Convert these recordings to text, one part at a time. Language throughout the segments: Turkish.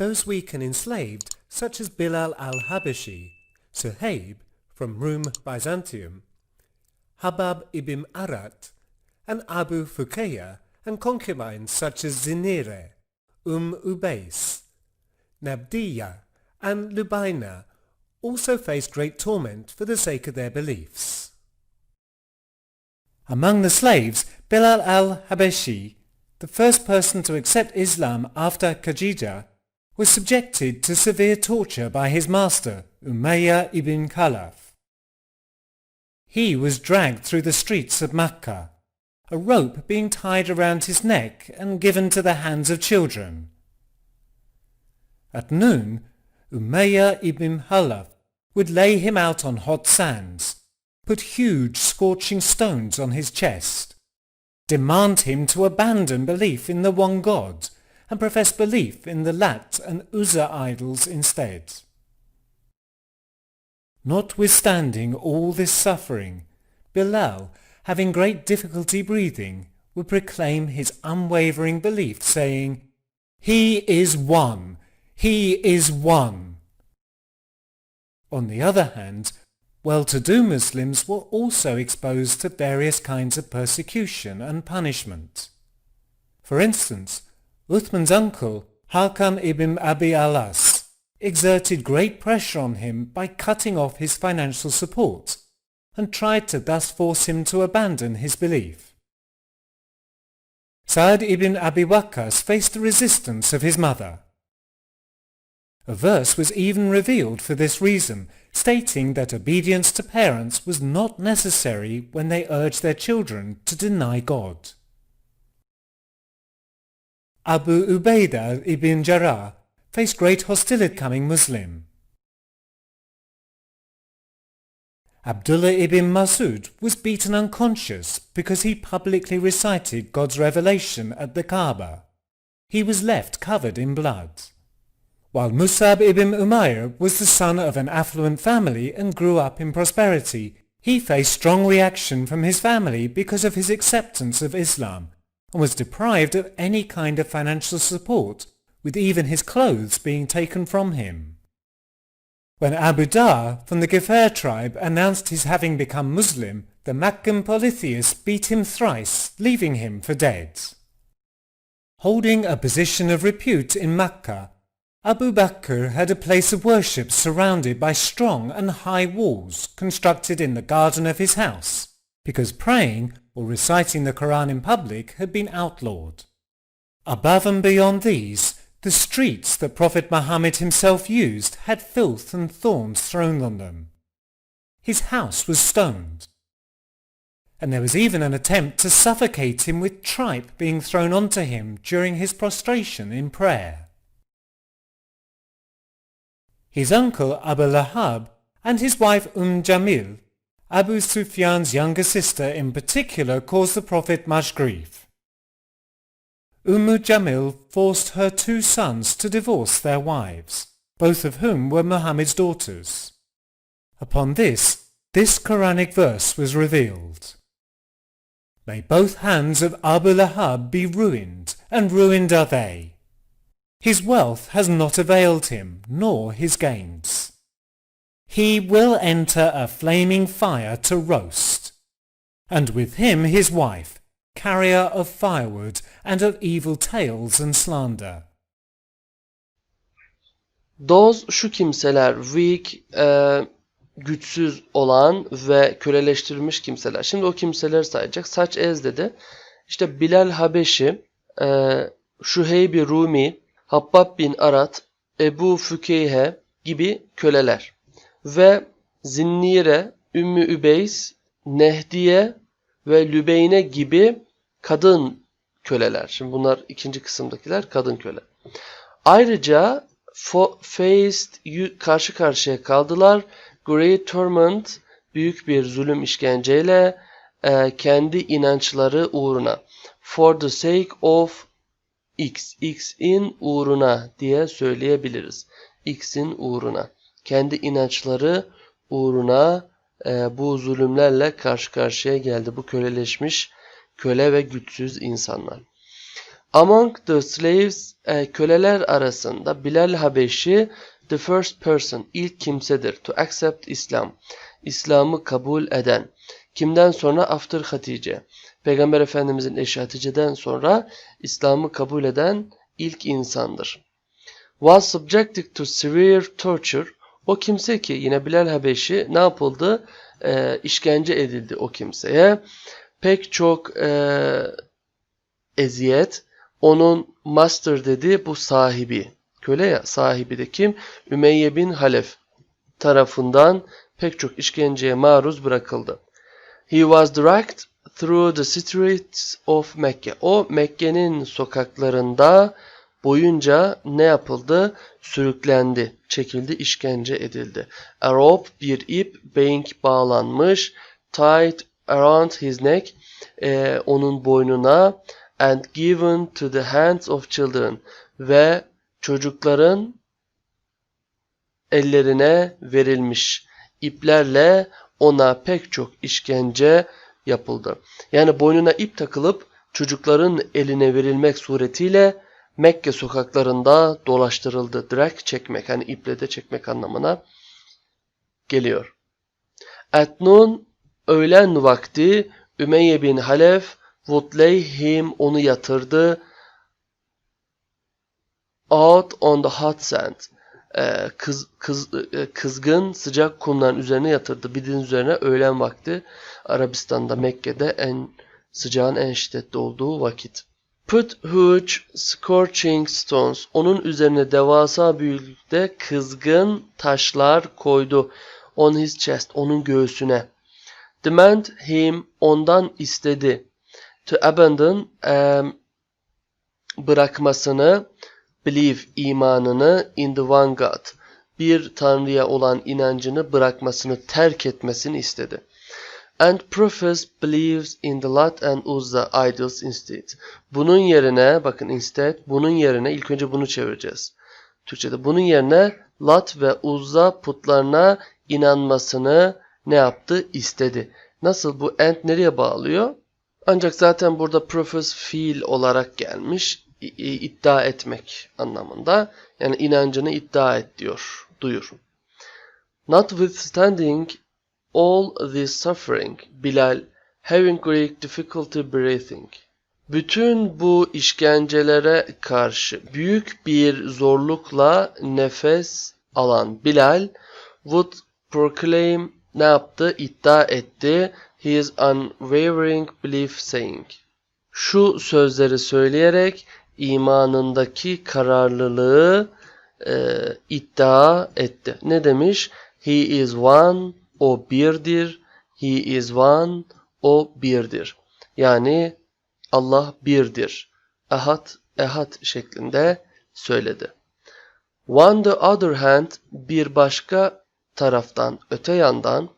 those weak and enslaved such as Bilal al-Habashi, Suhaib from Rum, Byzantium, Habab ibn Arat, and Abu Fukaya, and concubines such as Zinire, Umm Ubays, Nabdiya, and Lubaina also faced great torment for the sake of their beliefs. Among the slaves, Bilal al-Habashi, the first person to accept Islam after Khadija, was subjected to severe torture by his master, Umayyah ibn Khalaf. He was dragged through the streets of Makkah, a rope being tied around his neck and given to the hands of children. At noon, Umayyah ibn Khalaf would lay him out on hot sands, put huge scorching stones on his chest, demand him to abandon belief in the one God, and profess belief in the Lat and Uzza idols instead. Notwithstanding all this suffering, Bilal, having great difficulty breathing, would proclaim his unwavering belief, saying, He is one! He is one! On the other hand, well-to-do Muslims were also exposed to various kinds of persecution and punishment. For instance, Uthman's uncle, Hakan ibn Abi Alas, exerted great pressure on him by cutting off his financial support and tried to thus force him to abandon his belief. Sa'd ibn Abi Waqqas faced the resistance of his mother. A verse was even revealed for this reason, stating that obedience to parents was not necessary when they urged their children to deny God. Abu Ubaidah ibn Jarrah faced great hostility coming Muslim. Abdullah ibn Masud was beaten unconscious because he publicly recited God's revelation at the Kaaba. He was left covered in blood. While Musab ibn Umayr was the son of an affluent family and grew up in prosperity, he faced strong reaction from his family because of his acceptance of Islam and was deprived of any kind of financial support, with even his clothes being taken from him. When Abu Dar from the Ghifar tribe announced his having become Muslim, the Meccan polytheists beat him thrice, leaving him for dead. Holding a position of repute in Mecca, Abu Bakr had a place of worship surrounded by strong and high walls constructed in the garden of his house, because praying or reciting the Quran in public had been outlawed. Above and beyond these, the streets that Prophet Muhammad himself used had filth and thorns thrown on them. His house was stoned. And there was even an attempt to suffocate him with tripe being thrown onto him during his prostration in prayer. His uncle Abu Lahab and his wife Umm Jamil Abu Sufyan's younger sister in particular caused the Prophet much grief. Umm Jamil forced her two sons to divorce their wives, both of whom were Muhammad's daughters. Upon this, this Quranic verse was revealed. May both hands of Abu Lahab be ruined, and ruined are they. His wealth has not availed him, nor his gains he will enter a flaming fire to roast, and with him his wife, carrier of firewood and of evil tales and slander. Those şu kimseler weak, e, güçsüz olan ve köleleştirilmiş kimseler. Şimdi o kimseleri sayacak. Saç ez dedi. İşte Bilal Habeşi, e, Şuheybi Rumi, Habbab bin Arat, Ebu Fükeyhe gibi köleler ve Zinnire, Ümmü Übeys, Nehdiye ve Lübeyne gibi kadın köleler. Şimdi bunlar ikinci kısımdakiler kadın köle. Ayrıca faced karşı karşıya kaldılar. Great Torment büyük bir zulüm işkenceyle e, kendi inançları uğruna. For the sake of X, X'in uğruna diye söyleyebiliriz. X'in uğruna kendi inançları uğruna e, bu zulümlerle karşı karşıya geldi. Bu köleleşmiş köle ve güçsüz insanlar. Among the slaves, e, köleler arasında Bilal Habeşi the first person, ilk kimsedir to accept Islam. İslam'ı kabul eden. Kimden sonra? After Hatice. Peygamber Efendimizin eşi Hatice'den sonra İslam'ı kabul eden ilk insandır. Was subjected to severe torture. O kimse ki yine Bilal Habeşi ne yapıldı? Ee, işkence edildi o kimseye. Pek çok e, eziyet. Onun master dedi bu sahibi. Köle ya sahibi de kim? Ümeyye bin Halef tarafından pek çok işkenceye maruz bırakıldı. He was dragged through the streets of Mekke. O Mekke'nin sokaklarında boyunca ne yapıldı? Sürüklendi, çekildi, işkence edildi. A rope, bir ip, being bağlanmış, tied around his neck, e, onun boynuna, and given to the hands of children ve çocukların ellerine verilmiş iplerle ona pek çok işkence yapıldı. Yani boynuna ip takılıp çocukların eline verilmek suretiyle Mekke sokaklarında dolaştırıldı. Drag çekmek hani iple de çekmek anlamına geliyor. At noon öğlen vakti Ümeyye bin Halef would lay him onu yatırdı out on the hot sand. Ee, kız, kız, e, kızgın sıcak kumların üzerine yatırdı. Bildiğiniz üzerine öğlen vakti Arabistan'da Mekke'de en sıcağın en şiddetli olduğu vakit. Put huge scorching stones. Onun üzerine devasa büyüklükte kızgın taşlar koydu. On his chest. Onun göğsüne. Demand him. Ondan istedi. To abandon. em, bırakmasını. Believe. imanını. In the one God. Bir tanrıya olan inancını bırakmasını, terk etmesini istedi. And profess believes in the Lat and Uzza idols instead. Bunun yerine bakın instead bunun yerine ilk önce bunu çevireceğiz. Türkçe'de bunun yerine Lat ve Uzza putlarına inanmasını ne yaptı? İstedi. Nasıl bu and nereye bağlıyor? Ancak zaten burada profess fiil olarak gelmiş. İddia etmek anlamında. Yani inancını iddia et diyor. Duyur. Notwithstanding all this suffering, Bilal having great difficulty breathing. Bütün bu işkencelere karşı büyük bir zorlukla nefes alan Bilal would proclaim ne yaptı? İddia etti. His unwavering belief saying. Şu sözleri söyleyerek imanındaki kararlılığı e, iddia etti. Ne demiş? He is one, o birdir. He is one, o birdir. Yani Allah birdir. Ehad, ehad şeklinde söyledi. On the other hand, bir başka taraftan, öte yandan,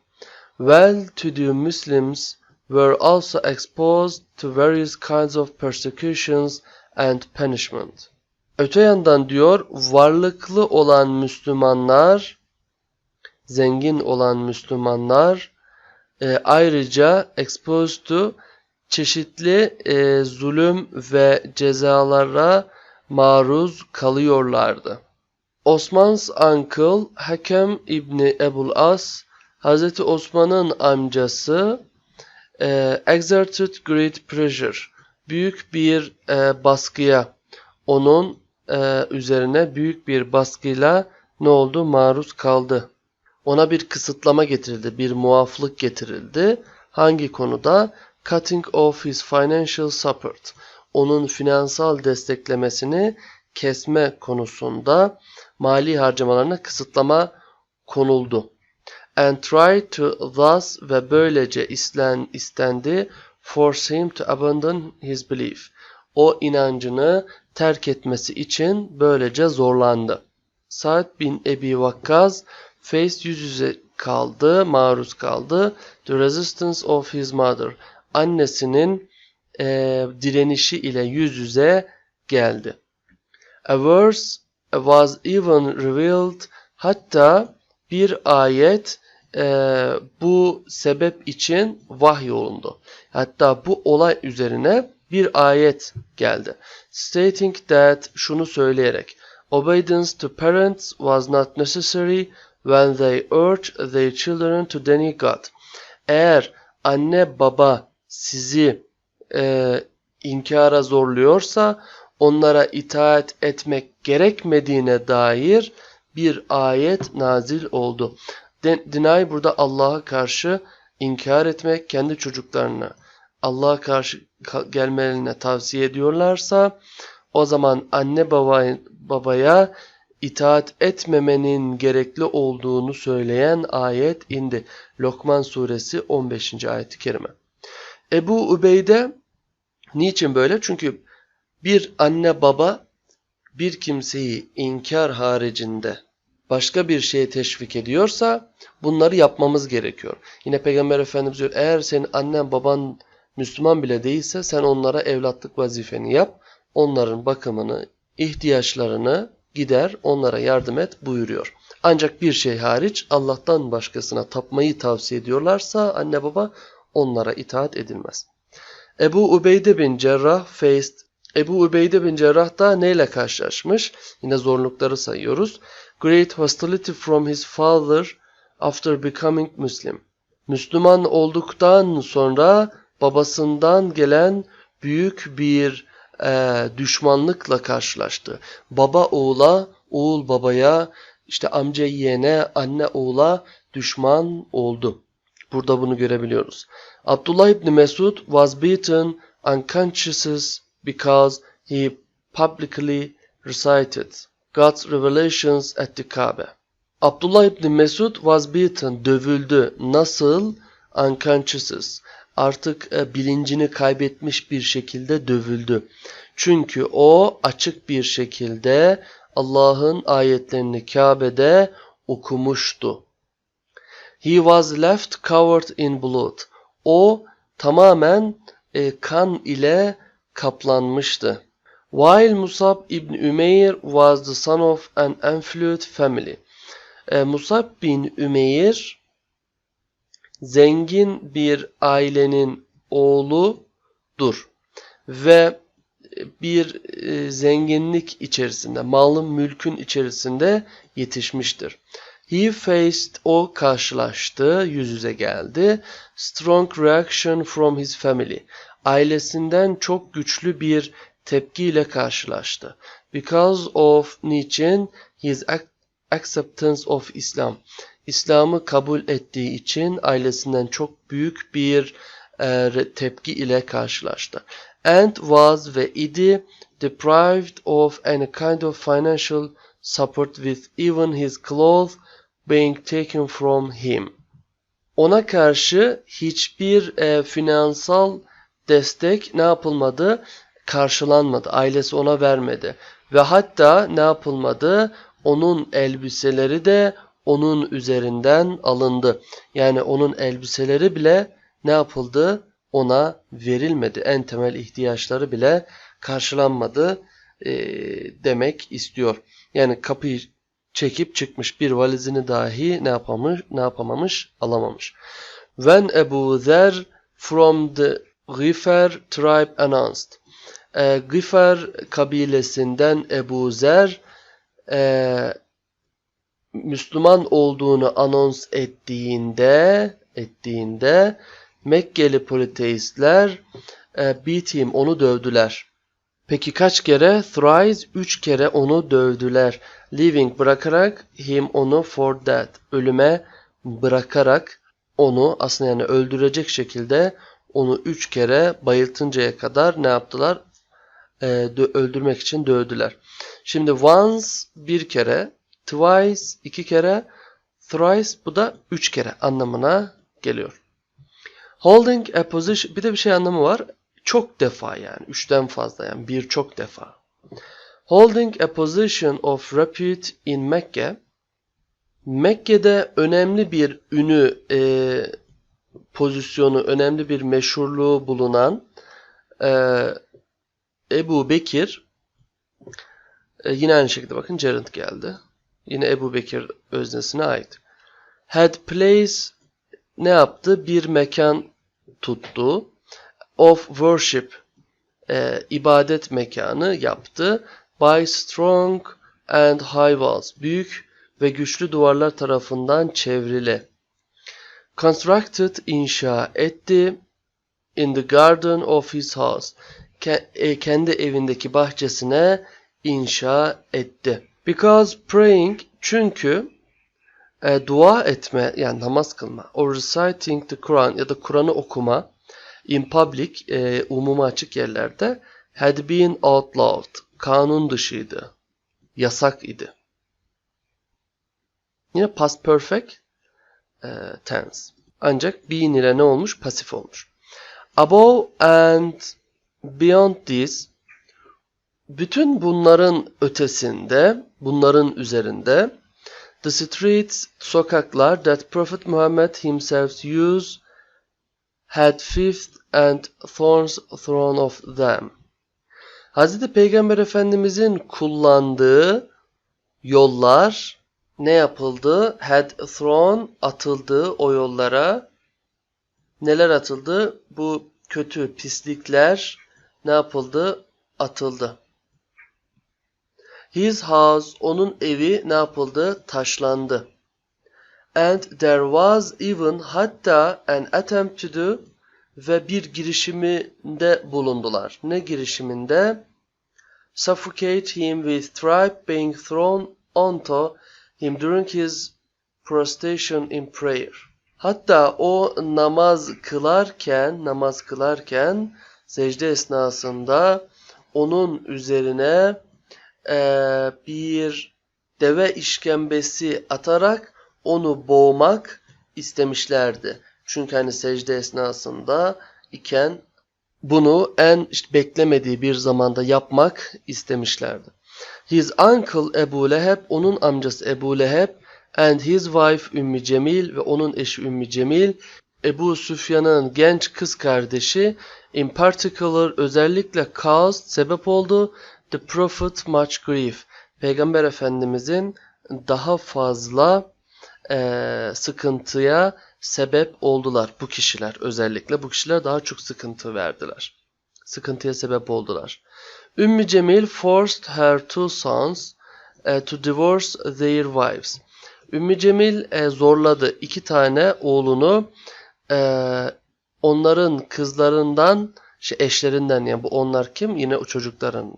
well-to-do Muslims were also exposed to various kinds of persecutions and punishment. Öte yandan diyor, varlıklı olan Müslümanlar, zengin olan Müslümanlar e, ayrıca exposed to çeşitli e, zulüm ve cezalara maruz kalıyorlardı. Osman's uncle Hakem İbni Ebul As Hazreti Osman'ın amcası e, exerted great pressure büyük bir e, baskıya onun e, üzerine büyük bir baskıyla ne oldu maruz kaldı. Ona bir kısıtlama getirildi, bir muaflık getirildi. Hangi konuda? Cutting off his financial support. Onun finansal desteklemesini kesme konusunda mali harcamalarına kısıtlama konuldu. And try to thus ve böylece isten, istendi force him to abandon his belief. O inancını terk etmesi için böylece zorlandı. Sa'd bin Ebi Vakkaz face yüz yüze kaldı, maruz kaldı. The resistance of his mother. Annesinin eee, direnişi ile yüz yüze geldi. A verse was even revealed. Hatta bir ayet eee, bu sebep için vahyolundu. Hatta bu olay üzerine bir ayet geldi. Stating that şunu söyleyerek obedience to parents was not necessary when they urged their children to deny God. Eğer anne baba sizi e, inkara zorluyorsa onlara itaat etmek gerekmediğine dair bir ayet nazil oldu. De- Deny burada Allah'a karşı inkar etmek, kendi çocuklarına Allah'a karşı ka- gelmelerine tavsiye ediyorlarsa o zaman anne baba, babaya itaat etmemenin gerekli olduğunu söyleyen ayet indi. Lokman suresi 15. ayeti kerime. Ebu Ubeyde niçin böyle? Çünkü bir anne baba bir kimseyi inkar haricinde başka bir şeye teşvik ediyorsa bunları yapmamız gerekiyor. Yine Peygamber Efendimiz diyor eğer senin annen baban Müslüman bile değilse sen onlara evlatlık vazifeni yap. Onların bakımını, ihtiyaçlarını gider, onlara yardım et buyuruyor. Ancak bir şey hariç Allah'tan başkasına tapmayı tavsiye ediyorlarsa anne baba onlara itaat edilmez. Ebu Ubeyde bin Cerrah faced Ebu Ubeyde bin Cerrah da neyle karşılaşmış? Yine zorlukları sayıyoruz. Great hostility from his father after becoming Muslim. Müslüman olduktan sonra babasından gelen büyük bir e, düşmanlıkla karşılaştı. Baba oğula, oğul babaya, işte amca yeğene, anne oğula düşman oldu. Burada bunu görebiliyoruz. Abdullah ibn Mesud was beaten unconscious because he publicly recited God's revelations at the Kabe. Abdullah ibn Mesud was beaten, dövüldü. Nasıl? Unconscious. Artık e, bilincini kaybetmiş bir şekilde dövüldü. Çünkü o açık bir şekilde Allah'ın ayetlerini Kabe'de okumuştu. He was left covered in blood. O tamamen e, kan ile kaplanmıştı. While Musab ibn Ümeyr was the son of an affluent family. E, Musab bin Ümeyr zengin bir ailenin oğludur ve bir e, zenginlik içerisinde, malın mülkün içerisinde yetişmiştir. He faced, o karşılaştı, yüz yüze geldi. Strong reaction from his family. Ailesinden çok güçlü bir tepkiyle karşılaştı. Because of niçin? His ac- acceptance of Islam. İslam'ı kabul ettiği için ailesinden çok büyük bir e, tepki ile karşılaştı. And was ve idi deprived of any kind of financial support with even his clothes being taken from him. Ona karşı hiçbir e, finansal destek ne yapılmadı? Karşılanmadı. Ailesi ona vermedi. Ve hatta ne yapılmadı? Onun elbiseleri de onun üzerinden alındı. Yani onun elbiseleri bile ne yapıldı? Ona verilmedi. En temel ihtiyaçları bile karşılanmadı e, demek istiyor. Yani kapıyı çekip çıkmış bir valizini dahi ne yapamış, ne yapamamış, alamamış. When Ebu Zer from the Gifar tribe announced. E, Gifar kabilesinden Ebu Zer e, Müslüman olduğunu anons ettiğinde ettiğinde Mekkeli politeistler e, beat him, onu dövdüler. Peki kaç kere? Thrice, üç kere onu dövdüler. Leaving, bırakarak, him, onu, for death, ölüme bırakarak onu aslında yani öldürecek şekilde onu üç kere bayıltıncaya kadar ne yaptılar? E, öldürmek için dövdüler. Şimdi once bir kere, twice iki kere, thrice bu da üç kere anlamına geliyor. Holding a position bir de bir şey anlamı var. Çok defa yani. Üçten fazla yani birçok defa. Holding a position of repute in Mekke Mekke'de önemli bir ünü e, pozisyonu, önemli bir meşhurluğu bulunan e, Ebu Bekir e, yine aynı şekilde bakın gerund geldi. Yine Ebu Bekir öznesine ait. Had place ne yaptı? Bir mekan tuttu. Of worship e, ibadet mekanı yaptı. By strong and high walls. Büyük ve güçlü duvarlar tarafından çevrili. Constructed inşa etti. In the garden of his house. E, kendi evindeki bahçesine inşa etti. Because praying çünkü e, dua etme yani namaz kılma or reciting the Quran ya da Kur'an'ı okuma in public e, umuma açık yerlerde had been outlawed kanun dışıydı yasak idi. Yine past perfect e, tense. Ancak been ile ne olmuş? Pasif olmuş. Above and beyond this bütün bunların ötesinde, bunların üzerinde the streets, sokaklar that Prophet Muhammad himself used had fifth and thorns thrown off them. Hazreti Peygamber Efendimizin kullandığı yollar ne yapıldı? Had thrown atıldı o yollara. Neler atıldı? Bu kötü pislikler ne yapıldı? Atıldı. His house, onun evi ne yapıldı? Taşlandı. And there was even hatta an attempt to do ve bir girişiminde bulundular. Ne girişiminde? Suffocate him with tripe being thrown onto him during his prostration in prayer. Hatta o namaz kılarken, namaz kılarken secde esnasında onun üzerine eee, bir deve işkembesi atarak onu boğmak istemişlerdi. Çünkü hani secde esnasında iken bunu en işte beklemediği bir zamanda yapmak istemişlerdi. His uncle Ebu Leheb, onun amcası Ebu Leheb and his wife Ümmü Cemil ve onun eşi Ümmü Cemil, Ebu Süfyan'ın genç kız kardeşi in particular özellikle caused sebep oldu the prophet much grief. Peygamber Efendimizin daha fazla eee, sıkıntıya sebep oldular bu kişiler özellikle bu kişiler daha çok sıkıntı verdiler. Sıkıntıya sebep oldular. Ümmü Cemil forced her two sons eh, to divorce their wives. Ümmü Cemil eh, zorladı iki tane oğlunu eh, onların kızlarından, şey eşlerinden yani bu onlar kim? Yine o çocukların.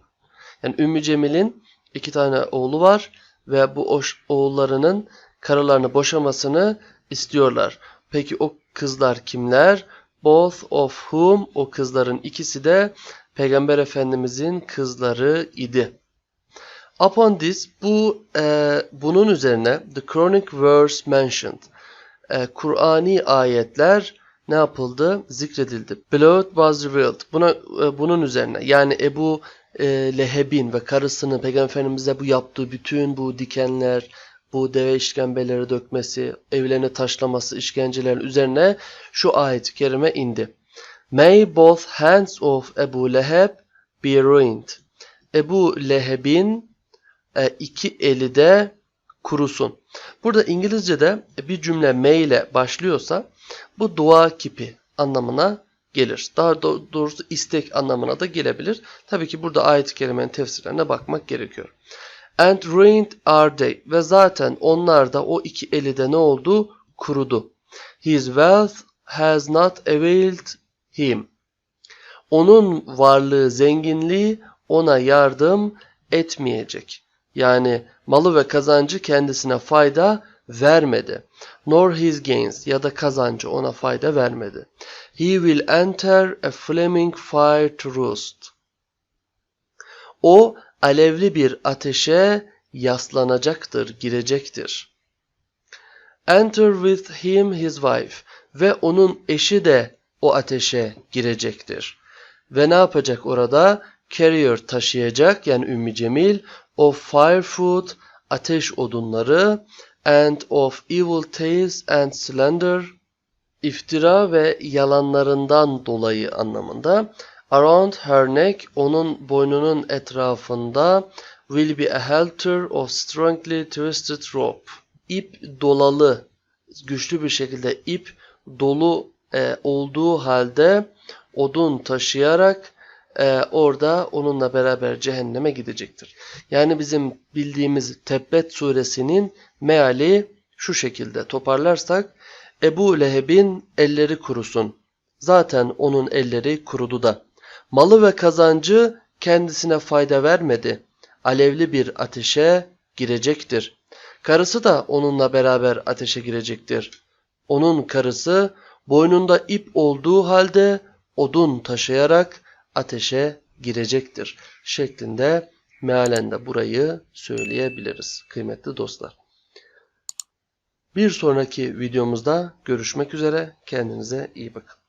Yani Ümmü Cemil'in iki tane oğlu var ve bu oğullarının karılarını boşamasını istiyorlar. Peki o kızlar kimler? Both of whom o kızların ikisi de Peygamber Efendimizin kızları idi. Upon this bu e, bunun üzerine the Quranic verse mentioned e, Kur'ani ayetler ne yapıldı? Zikredildi. Blood was revealed. Buna, e, bunun üzerine yani Ebu e, Leheb'in ve karısının Peygamber Efendimiz'e bu yaptığı bütün bu dikenler, bu deve işkembeleri dökmesi, evlerine taşlaması, işkencelerin üzerine şu ayet-i kerime indi. May both hands of Ebu Leheb be ruined. Ebu Leheb'in e, iki eli de kurusun. Burada İngilizce'de bir cümle may ile başlıyorsa bu dua kipi anlamına gelir. Daha do- doğrusu istek anlamına da gelebilir. Tabii ki burada ayet-i kerimenin tefsirlerine bakmak gerekiyor. And ruined are they. Ve zaten onlar da o iki eli de ne oldu? Kurudu. His wealth has not availed him. Onun varlığı, zenginliği ona yardım etmeyecek. Yani malı ve kazancı kendisine fayda vermedi. Nor his gains ya da kazancı ona fayda vermedi. He will enter a flaming fire to roast. O alevli bir ateşe yaslanacaktır, girecektir. Enter with him his wife ve onun eşi de o ateşe girecektir. Ve ne yapacak orada? Carrier taşıyacak yani Ümmü Cemil of firewood ateş odunları and of evil tales and slander iftira ve yalanlarından dolayı anlamında. Around her neck onun boynunun etrafında will be a halter of strongly twisted rope. İp dolalı, güçlü bir şekilde ip dolu e, olduğu halde odun taşıyarak e, orada onunla beraber cehenneme gidecektir. Yani bizim bildiğimiz Tebbet suresinin meali şu şekilde toparlarsak Ebu Leheb'in elleri kurusun. Zaten onun elleri kurudu da. Malı ve kazancı kendisine fayda vermedi. Alevli bir ateşe girecektir. Karısı da onunla beraber ateşe girecektir. Onun karısı boynunda ip olduğu halde odun taşıyarak ateşe girecektir. Şeklinde mealen de burayı söyleyebiliriz kıymetli dostlar. Bir sonraki videomuzda görüşmek üzere. Kendinize iyi bakın.